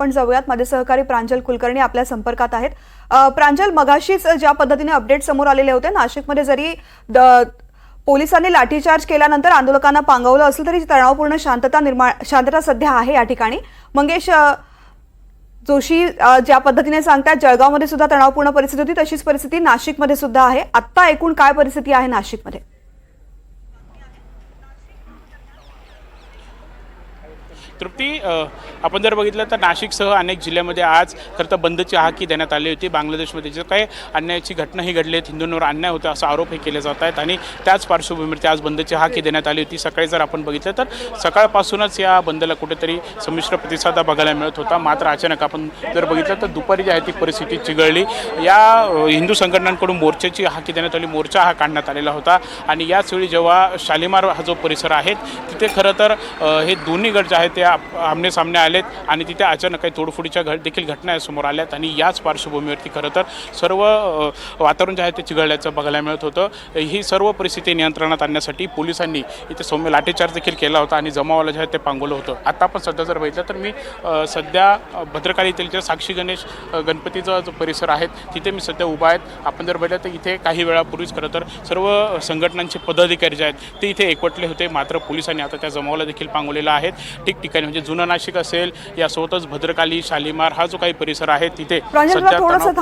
आपण जाऊयात. माझे सहकारी प्रांजल कुलकर्णी आपल्या संपर्कात आहेत. प्रांजल मगाशीच ज्या पद्धतीने अपडेट समोर आलेले होते नाशिकमध्ये जरी द- पोलिसांनी लाठीचार्ज केल्यानंतर आंदोलकांना पांगवलं असलं तरी तणावपूर्ण शांतता निर्माण शांतता सध्या आहे या ठिकाणी. मंगेश जोशी ज्या पद्धतीने सांगतात जळगावमध्ये सुद्धा तणावपूर्ण परिस्थिती होती तशीच परिस्थिती नाशिकमध्ये सुद्धा आहे. आत्ता एकूण काय परिस्थिती आहे नाशिकमध्ये? तृप्ती आपण जर बघितलं तर नाशिकसह अनेक जिल्ह्यामध्ये आज खरं तर बंदची हाकी देण्यात आली होती. बांगलादेशमध्ये जे काही अन्यायाची घटनाही घडली आहेत हिंदूंवर अन्याय होता असा आरोपही केले जात आहेत आणि त्याच पार्श्वभूमीवरती आज बंदची हाकी देण्यात आली होती. सकाळी जर आपण बघितलं तर सकाळपासूनच या बंदला कुठेतरी संमिश्र प्रतिसाद बघायला मिळत होता. मात्र अचानक आपण जर बघितलं तर दुपारी जी आहे ती परिस्थिती चिघळली. या हिंदू संघटनांकडून मोर्चाची हाकी देण्यात आली. मोर्चा हा काढण्यात आलेला होता आणि याचवेळी जेव्हा शालिमार हा जो परिसर आहे तिथे खरं तर हे दोन्ही गट जे आहेत त्या आप- आमने सामने आलेत आणि तिथे अचानक काही तोडफोडीच्या घट देखील घटना समोर आल्यात आणि याच पार्श्वभूमीवरती खरं तर सर्व वातावरण जे आहे ते चिघळल्याचं बघायला मिळत होतं. ही सर्व परिस्थिती नियंत्रणात आणण्यासाठी पोलिसांनी इथे सौम्य लाठीचार्ज देखील केला होता आणि जमावाला जे आहे ते पांगवलं होतं. आता आपण सध्या जर बघितलं तर मी सध्या भद्रकाली येथील जे साक्षी गणेश गणपतीचा जो परिसर आहे तिथे मी सध्या उभा आहेत आपण जर बघितलं तर इथे काही वेळापूर्वीच खरं तर सर्व संघटनांचे पदाधिकारी जे आहेत ते इथे एकवटले होते. मात्र पोलिसांनी आता त्या जमावाला देखील पांगवलेला आहे. ठिकठिकाणी म्हणजे जुनं नाशिक असेल यासोबतच भद्रकाली शालिमार हा जो काही परिसर आहे तिथे